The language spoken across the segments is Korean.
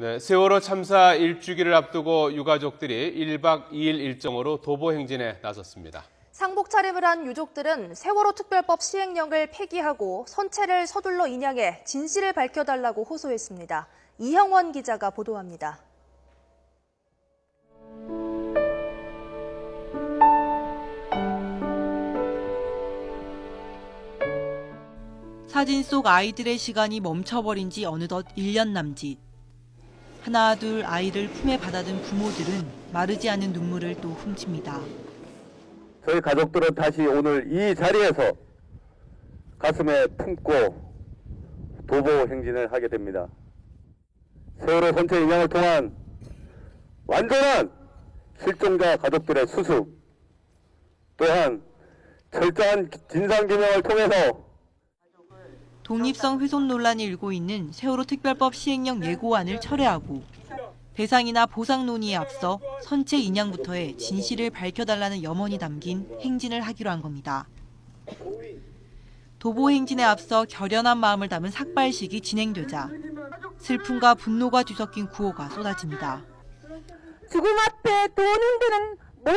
네, 세월호 참사 일주기를 앞두고 유가족들이 1박 2일 일정으로 도보 행진에 나섰습니다. 상복 차림을 한 유족들은 세월호 특별법 시행령을 폐기하고 선체를 서둘러 인양해 진실을 밝혀달라고 호소했습니다. 이형원 기자가 보도합니다. 사진 속 아이들의 시간이 멈춰버린 지 어느덧 1년 남짓. 하나 둘 아이를 품에 받아든 부모들은 마르지 않은 눈물을 또 훔칩니다. 저희 가족들은 다시 오늘 이 자리에서 가슴에 품고 도보 행진을 하게 됩니다. 세월호 선체 인양을 통한 완전한 실종자 가족들의 수습, 또한 철저한 진상규명을 통해서 독립성 훼손 논란이 일고 있는 세월호 특별법 시행령 예고안을 철회하고 배상이나 보상 논의에 앞서 선체 인양부터의 진실을 밝혀달라는 염원이 담긴 행진을 하기로 한 겁니다. 도보 행진에 앞서 결연한 마음을 담은 삭발식이 진행되자 슬픔과 분노가 뒤섞인 구호가 쏟아집니다. 죽음 앞에 돈 흔드는 중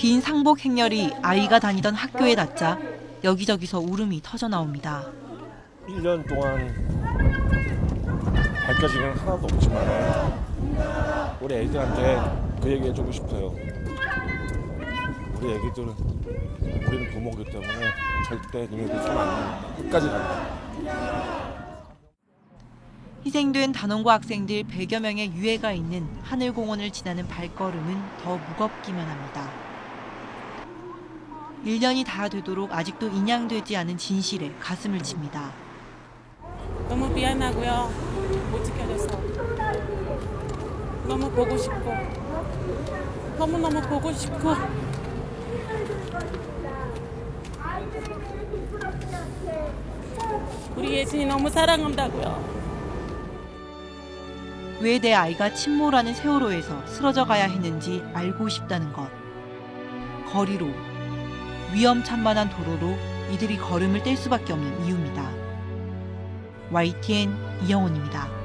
긴 상복 행렬이 아이가 다니던 학교에 닿자 여기저기서 울음이 터져 나옵니다. 1년 동안 밝혀진 건 하나도 없지만 우리 애들한테 그 얘기 해주고 싶어요. 우리 애기들은 우리는 부모기 때문에 절대 니네들 손안. 끝까지 간다. 희생된 단원고 학생들 100여 명의 유해가 있는 하늘공원을 지나는 발걸음은 더 무겁기만 합니다. 1년이 다 되도록 아직도 인양되지 않은 진실에 가슴을 칩니다. 너무 미안하고요. 못 지켜줘서. 너무 보고 싶고. 너무너무 보고 싶고. 우리 예진이 너무 사랑한다고요. 왜 내 아이가 침몰하는 세월호에서 쓰러져 가야 했는지 알고 싶다는 것. 거리로, 위험천만한 도로로 이들이 걸음을 뗄 수밖에 없는 이유입니다. YTN 이영훈입니다.